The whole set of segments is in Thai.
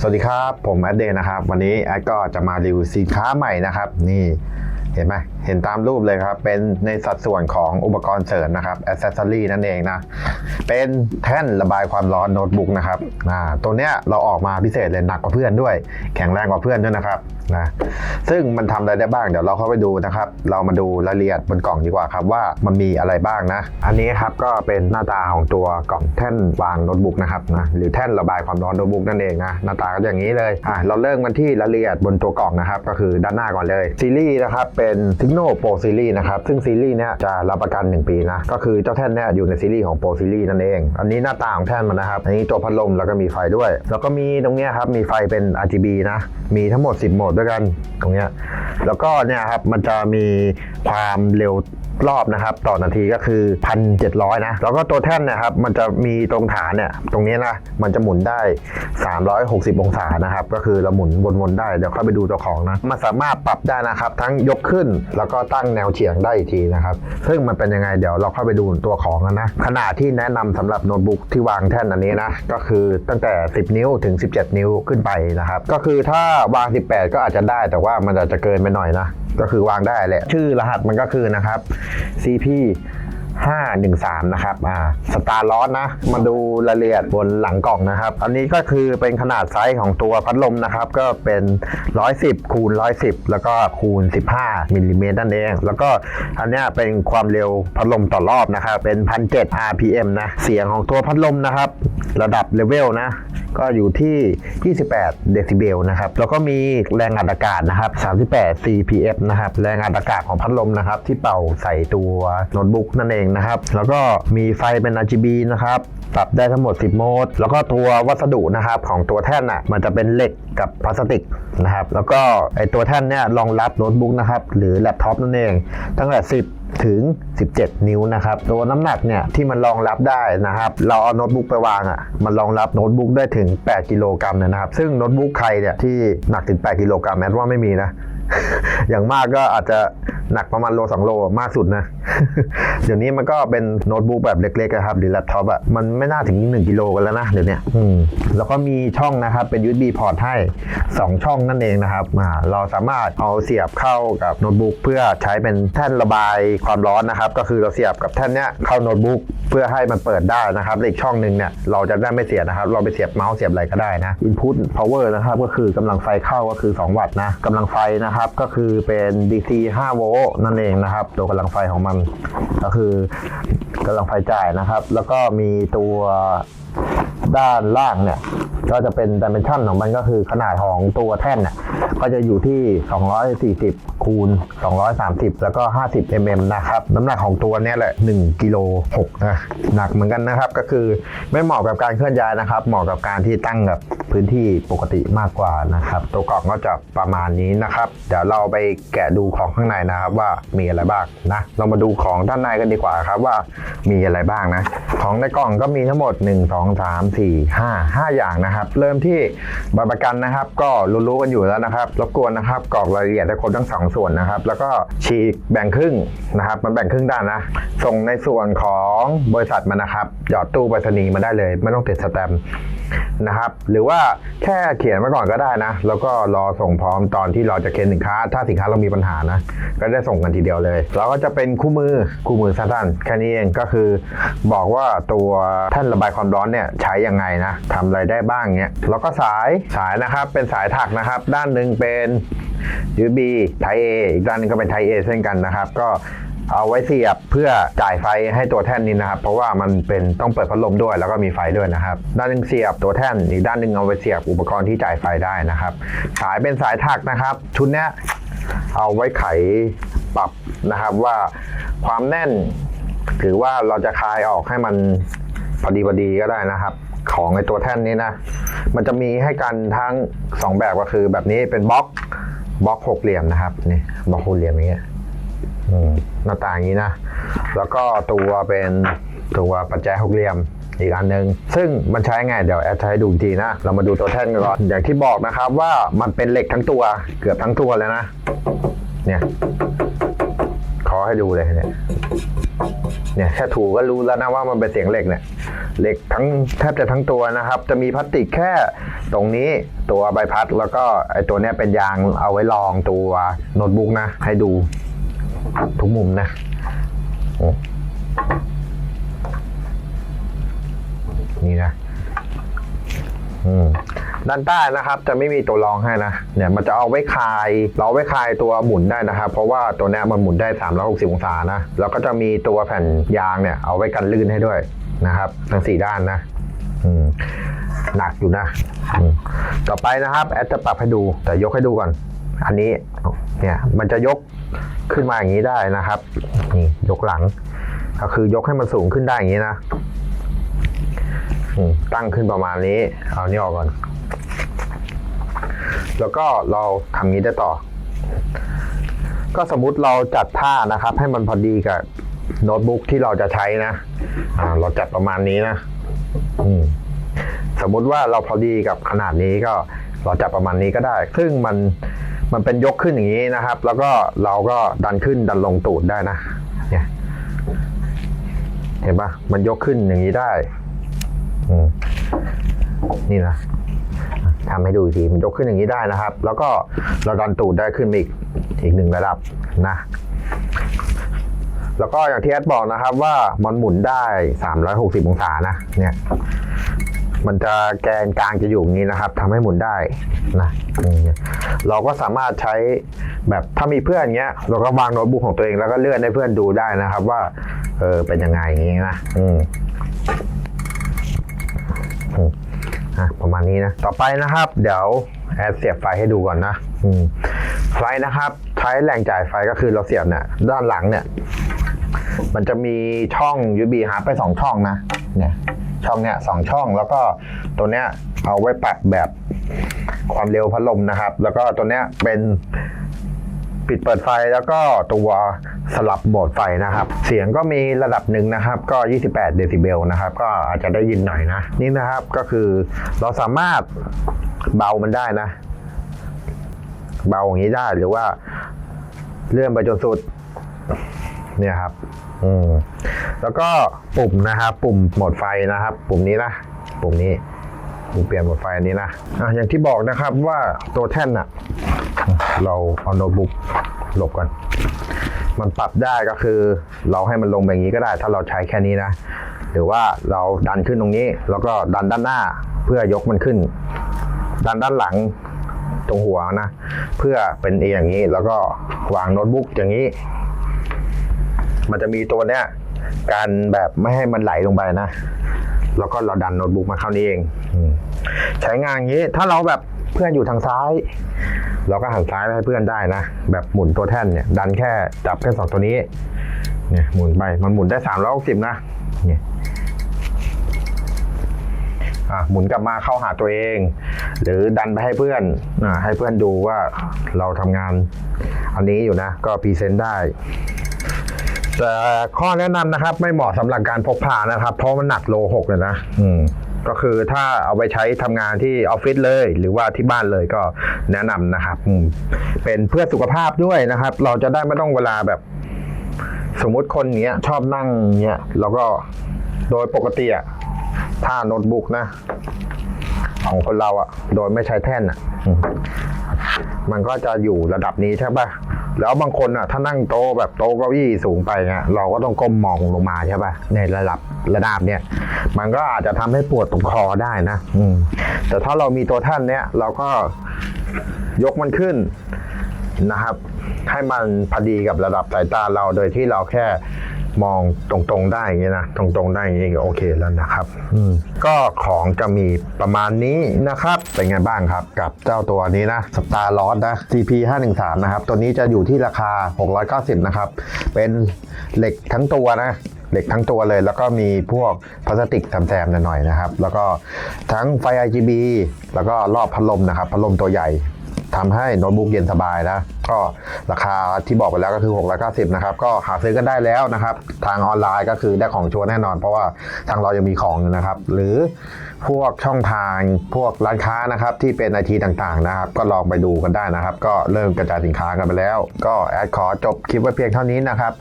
สวัสดีครับ ผมแอดเดย์นะครับ วันนี้แอดก็จะมารีวิวสินค้าใหม่นะครับ นี่เห็นไหมเห็นตามรูปเลยครับ เป็นในสัดส่วนของอุปกรณ์เสริมนะครับอ c เซสซอรีนั่นเองนะ เป็นแท่นระบายความร้อนโน้ตบุ๊กนะครับตัวเนี้ยเราออกมาพิเศษเลยหนักกว่าเพื่อนด้วย แข็งแรงกว่าเพื่อนด้วยนะครับนะซึ่งมันทำอะไรได้บ้างเดี๋ยวเราเข้าไปดูนะครับ เรามาดูรายละเอียดบนกล่องดีกว่าครับว่ามันมีอะไรบ้างนะ อันนี้ครับก็เป็นหน้าตาของตัวกล่องแท่นวางโน้ตบุ๊กนะครับนะหรือแท่นระบายความร้อนโน้ตบุ๊กนั่นเองนะหน้าตาก็อย่างนี้เลยอะเราเริ่มกันที่รายละเอียดบนตัวกล่องนะครับก็คือด้านหน้าก่อนเลยซีรีส์นะครับเป็น Signo Pro Series นะครับซึ่งซีรีส์เนี้ยจะรับประกัน 1 ปีนะก็คือเจ้าแท่นเนี้ยอยู่ในซีรีส์ของ Pro Series นั่นเอง อันนี้หน้าตาของแท่นมันนะครับอันนี้ตัวพัดลมแล้วก็มีไฟด้วย แล้วก็มีตรงเนี้ยครับมีไฟเป็น RGB นะมีทั้งหมด 10โหมดด้วยกันตรงเนี้ยแล้วก็เนี่ยครับมันจะมีความเร็วรอบนะครับ ต่อนาทีก็คือ 1,700 นะ แล้วก็ตัวแท่นเนะครับ มันจะมีตรงฐานเนี่ย ตรงนี้นะ มันจะหมุนได้ 360 องศานะครับ ก็คือเราหมุนวนๆได้ เดี๋ยวเข้าไปดูตัวของนะ มันสามารถปรับได้นะครับ ทั้งยกขึ้น แล้วก็ตั้งแนวเฉียงได้อีกทีนะครับ ซึ่งมันเป็นยังไง เดี๋ยวเราเข้าไปดูตัวของกันนะ ขนาดที่แนะนำสำหรับโน้ตบุ๊กที่วางแท่นอันนี้นะ ก็คือตั้งแต่ 10 นิ้วถึง 17 นิ้วขึ้นไปนะครับ ก็คือถ้าวาง 18 ก็อาจจะได้แต่ว่ามันอาจจะเกินไปหน่อยนะ ก็คือวางได้แหละ ชื่อรหัสมันก็คือนะครับ CP 513 นะครับอ่าสตาร์ลอนะ มาดูรายละเอียดบนหลังกล่องนะครับ อันนี้ก็คือเป็นขนาดไซส์ของตัวพัดลมนะครับ ก็เป็น 110 คูณ 110 แล้วก็คูณ 15มิลลิเมตรนั่นเอง แล้วก็อันนี้เป็นความเร็วพัดลมต่อรอบนะครับ เป็น 1,700 RPM นะ เสียงของตัวพัดลมนะครับ ระดับเลเวลนะก็อยู่ที่ 28 เดซิเบลนะครับ แล้วก็มีแรงอัดอากาศนะครับ 38 CPF นะครับ แรงอัดอากาศของพัดลมนะครับ ที่เป่าใส่ตัวโน้ตบุ๊กนั่นเองนะครับ แล้วก็มีไฟเป็น RGB นะครับปรับได้ทั้งหมด 10 โหมด แล้วก็ตัววัสดุนะครับของตัวแท่นอะมันจะเป็นเหล็กกับพลาสติกนะครับ แล้วก็ไอตัวแท่นเนี่ยรองรับโน้ตบุ๊กนะครับหรือแล็ปท็อปนั่นเอง ตั้งแต่ 10 ถึง 17 นิ้วนะครับ ตัวน้ำหนักเนี่ยที่มันรองรับได้นะครับ เราเอาโน้ตบุ๊กไปวางอะมันรองรับโน้ตบุ๊กได้ถึง 8 กิโลกรัมเลยนะครับ ซึ่งโน้ตบุ๊กใครเนี่ยที่หนักถึง 8 กิโลกรัมแม้ว่าไม่มีนะ อย่างมากก็อาจจะหนักประมาณโลสองโลมากสุดนะ เดี๋ยวนี้มันก็เป็นโน้ตบุ๊กแบบเล็กๆนะครับหรือแล็ปท็อปอะมันไม่น่าถึง 1 กิโลกันแล้วนะเดี๋ยวนี้แล้วก็มีช่องนะครับเป็น USB พอร์ตให้ 2 ช่องนั่นเองนะครับเราสามารถเอาเสียบเข้ากับโน้ตบุ๊กเพื่อใช้เป็นแท่นระบายความร้อนนะครับ ก็คือเราเสียบกับแท่นเนี้ยเข้าโน้ตบุ๊กเพื่อให้มันเปิดได้นะครับอีกช่องหนึ่งเนี่ยเราจะได้ไม่เสียนะครับ เราไปเสียบเมาส์เสียบอะไรก็ได้นะ Input Power นะครับก็คือกำลังไฟเข้าก็คือ 2 วัตต์นะกำลังไฟนะครับครับก็คือเป็น DC 5 โวลต์นั่นเองนะครับ ตัวกำลังไฟของมันก็คือกำลังไฟจ่ายนะครับ แล้วก็มีตัว ด้านล่างเนี่ยก็จะเป็นดิเมนชั่นของมันก็คือขนาดของตัวแท่นเนี่ยก็จะอยู่ที่ 240 คูณ 230 แล้วก็ 50 mm นะครับ น้ำหนักของตัวเนี้ยแหละ 1กิโล6นะหนักเหมือนกันนะครับ ก็คือไม่เหมาะกับการเคลื่อนย้ายนะครับ เหมาะกับการที่ตั้งกับพื้นที่ปกติมากกว่านะครับ ตัวกล่องก็จะประมาณนี้นะครับ เดี๋ยวเราไปแกะดูของข้างในนะครับว่ามีอะไรบ้างนะ เรามาดูของด้านในกันดีกว่าครับว่ามีอะไรบ้างนะ ของในกล่องก็มีทั้งหมด 1 2 3 4 4 5 5 อย่างนะครับ เริ่มที่บัตรประกันนะครับ ก็รู้ๆกันอยู่แล้วนะครับรบกวนนะครับกรอกรายละเอียดให้ครบทั้งสองส่วนนะครับ แล้วก็ฉีกแบ่งครึ่งนะครับมันแบ่งครึ่งด้านนะ ส่งในส่วนของบริษัทมันะครับหยอดตู้ไปรษณีย์มาได้เลย ไม่ต้องติดสแตมป์นะครับ หรือว่าแค่เขียนไว้ก่อนก็ได้นะ แล้วก็รอส่งพร้อมตอนที่เราจะเค็นสินค้า ถ้าสินค้าเรามีปัญหานะ ก็ได้ส่งกันทีเดียวเลยแล้วก็จะเป็นคู่มือคู่มือสั้นๆแค่นี้เองก็คือ บอกว่าตัวท่านระบายความร้อนเนี่ยใช้ยังไงนะทำอะไรได้บ้างเงี้ยแล้วก็สายสายนะครับเป็นสายถักนะครับ ด้านหนึ่งเป็น USB Type A อีกด้านหนึงก็เป็น Type A เช่นกันนะครับ ก็เอาไว้เสียบเพื่อจ่ายไฟให้ตัวแท่นนี้นะครับ เพราะว่ามันเป็นต้องเปิดพัดลมด้วยแล้วก็มีไฟด้วยนะครับ ด้านหนึงเสียบตัวแท่นอีกด้านหนึงเอาไว้เสียบอุปกรณ์ที่จ่ายไฟได้นะครับ สายเป็นสายถักนะครับ ชุดนี้เอาไว้ไขปรับนะครับว่าความแน่นหรือว่าเราจะคลายออกให้มันพอดีพอดีก็ได้นะครับ ของในตัวแท่นนี้นะ มันจะมีให้กันทั้ง 2 แบบก็คือแบบนี้เป็นบล็อกบล็อกหกเหลี่ยมนะครับนี่บล็อกหกเหลี่ยมอย่างเงี้ยหน้าตาอย่างนี้นะ แล้วก็ตัวเป็นตัวปัจจัยหกเหลี่ยมอีกอันหนึ่งซึ่งมันใช้ไงเดี๋ยวแอดให้ดูทีนะ เรามาดูตัวแท่นกันก่อน อย่างที่บอกนะครับว่ามันเป็นเหล็กทั้งตัวเกือบทั้งตัวเลยนะ เนี่ย ขอให้ดูเลยเนี่ย เนี่ยแค่ถูก็รู้แล้วนะว่ามันเป็นเสียงเหล็กเนี่ย เหล็กทั้งแทบจะทั้งตัวนะครับ จะมีพลาสติกแค่ตรงนี้ตัวใบพัดแล้วก็ไอตัวเนี้ยเป็นยางเอาไว้รองตัวโน้ตบุ๊กนะ ให้ดูทุกมุมนะนี่นะด้านใต้นะครับจะไม่มีตัวรองให้นะเนี่ยมันจะเอาไว้คลาย เราไว้คลายตัวหมุนได้นะครับ เพราะว่าตัวนี้มันหมุนได้ 360 องศานะแล้วก็จะมีตัวแผ่นยางเนี่ยเอาไว้กันลื่นให้ด้วย นะครับ ทั้งสี่ด้านนะหนักอยู่นะต่อไปนะครับแอดจะปรับให้ดูแต่ยกให้ดูก่อน อันนี้เนี่ยมันจะยกขึ้นมาอย่างนี้ได้นะครับนี่ยกหลัง ก็คือยกให้มันสูงขึ้นได้อย่างนี้นะตั้งขึ้นประมาณนี้ เอานี่ออกก่อน แล้วก็เราทำงี้ได้ต่อ ก็สมมุติเราจัดท่านะครับ ให้มันพอดีกับ โน้ตบุ๊กที่เราจะใช้นะ อ่า เราจัดประมาณนี้นะ อืม สมมุติว่าเราพอดีกับขนาดนี้ก็เราจับประมาณนี้ก็ได้ ซึ่งมันมันเป็นยกขึ้นอย่างนี้นะครับ แล้วก็เราก็ดันขึ้นดันลงตูดได้นะ เนี่ย เห็นปะมันยกขึ้นอย่างนี้ได้ อืม นี่นะทำให้ดูอีกทีมันยกขึ้นอย่างนี้ได้นะครับ แล้วก็เราดันตูดได้ขึ้นอีกอีกหนึ่งระดับนะ แล้วก็อย่างที่แอดบอกนะครับว่ามันหมุนได้ 360 องศานะเนี่ยมันจะแกนกลางจะอยู่อย่างนี้นะครับทำให้หมุนได้นะเราก็สามารถใช้แบบถ้ามีเพื่อนเงี้ย เราก็วางโน้ตบุ๊กของตัวเองแล้วก็เลื่อนให้เพื่อนดูได้นะครับ ว่าเออเป็นยังไงอย่างนี้นะอืมอะประมาณนี้นะ ต่อไปนะครับ เดี๋ยวแอดเสียบไฟให้ดูก่อนนะอืมไฟนะครับ ใช้แหล่งจ่ายไฟก็คือเราเสียบเนี่ยด้านหลังเนี่ย มันจะมีช่อง USB หาไปสองช่องนะเนี่ยช่องเนี่ยสองช่องแล้วก็ตัวเนี้ยเอาไว้ปรับแบบความเร็วพัดลมนะครับ แล้วก็ตัวเนี้ยเป็นปิดเปิดไฟแล้วก็ตัวสลับโหมดไฟนะครับ เสียงก็มีระดับหนึ่งนะครับ ก็ 28 เดซิเบลนะครับ ก็อาจจะได้ยินหน่อยนะ นี่นะครับก็คือเราสามารถเบามันได้นะ เบาอย่างนี้ได้หรือว่าเลื่อนไปจนสุด เนี่ยครับ อืมแล้วก็ปุ่มนะครับ ปุ่มโหมดไฟนะครับ ปุ่มนี้นะ ปุ่มนี้ปุ่มเปลี่ยนโหมดไฟอันนี้นะอะอย่างที่บอกนะครับว่าตัวแท่นอะเราเอาโน้ตบุ๊กหลบกันมันปรับได้ก็คือ เราให้มันลงแบบนี้ก็ได้ ถ้าเราใช้แค่นี้นะ หรือว่าเราดันขึ้นตรงนี้ แล้วก็ดันด้านหน้าเพื่อยกมันขึ้น ดันด้านหลังตรงหัวนะ เพื่อเป็นเออย่างนี้แล้วก็วางโน้ตบุ๊กอย่างนี้ มันจะมีตัวเนี้ยการแบบไม่ให้มันไหลลงไปนะ แล้วก็เราดันโน้ตบุ๊กมาเข้านี้เองใช้งานอย่างนี้ ถ้าเราแบบเพื่อนอยู่ทางซ้าย เราก็หันซ้ายไปให้เพื่อนได้นะ แบบหมุนตัวแท่นเนี่ย ดันแค่จับแค่สองตัวนี้ เนี่ยหมุนไป มันหมุนได้สามร้อยหกสิบนะ เนี่ยอะหมุนกลับมาเข้าหาตัวเอง หรือดันไปให้เพื่อนอะให้เพื่อนดูว่าเราทำงานอันนี้อยู่นะ ก็พรีเซนต์ได้ แต่ข้อแนะนำนะครับ ไม่เหมาะสำหรับการพกพานะครับ เพราะมันหนักโลหกเลยนะอืมก็คือถ้าเอาไปใช้ทำงานที่ออฟฟิศเลย หรือว่าที่บ้านเลยก็แนะนำนะครับอืมเป็นเพื่อสุขภาพด้วยนะครับ เราจะได้ไม่ต้องเวลาแบบ สมมุติคนเนี้ย ชอบนั่งเนี้ยแล้วก็โดยปกติอะถ้าโน้ตบุ๊กนะ ของคนเราอะโดยไม่ใช้แท่นอะมันก็จะอยู่ระดับนี้ใช่ปะ แล้วบางคนอะถ้านั่งโต๊ะแบบโต๊ะเก้าอี้สูงไปเนี่ยเราก็ต้องก้มมองลงมาใช่ปะในระดับระดับเนี่ย มันก็อาจจะทำให้ปวดตรงคอได้นะอืมแต่ถ้าเรามีตัวท่านเนี้ยเราก็ยกมันขึ้นนะครับ ให้มันพอดีกับระดับสายตาเราโดยที่เราแค่ มองตรงๆได้อย่างนี้นะตรงๆได้อย่างนี้ก็โอเคแล้วนะครับอืมก็ของจะมีประมาณนี้นะครับเป็นไงบ้างครับ กับเจ้าตัวนี้นะสตาร์ลอสนะ CP 5 1 3นะครับตัวนี้จะอยู่ที่ราคา 690 นะครับ เป็นเหล็กทั้งตัวนะเหล็กทั้งตัวเลย แล้วก็มีพวกพลาสติกแซมๆหน่อยๆนะครับ แล้วก็ทั้งไฟ RGB แล้วก็รอบพัดลมนะครับพัดลมตัวใหญ่ ทำให้โน้ตบุ๊กเย็นสบายนะ ก็ราคาที่บอกไปแล้วก็คือ 690 นะครับ ก็หาซื้อกันได้แล้วนะครับ ทางออนไลน์ก็คือได้ของชัวร์แน่นอน เพราะว่าทางเรายังมีของอยู่นะครับ หรือพวกช่องทางพวกร้านค้านะครับที่เป็นไอทีต่างๆนะครับ ก็ลองไปดูกันได้นะครับ ก็เริ่มกระจายสินค้ากันไปแล้ว ก็แอดขอจบคลิปไว้เพียงเท่านี้นะครับ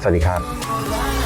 สวัสดีครับ「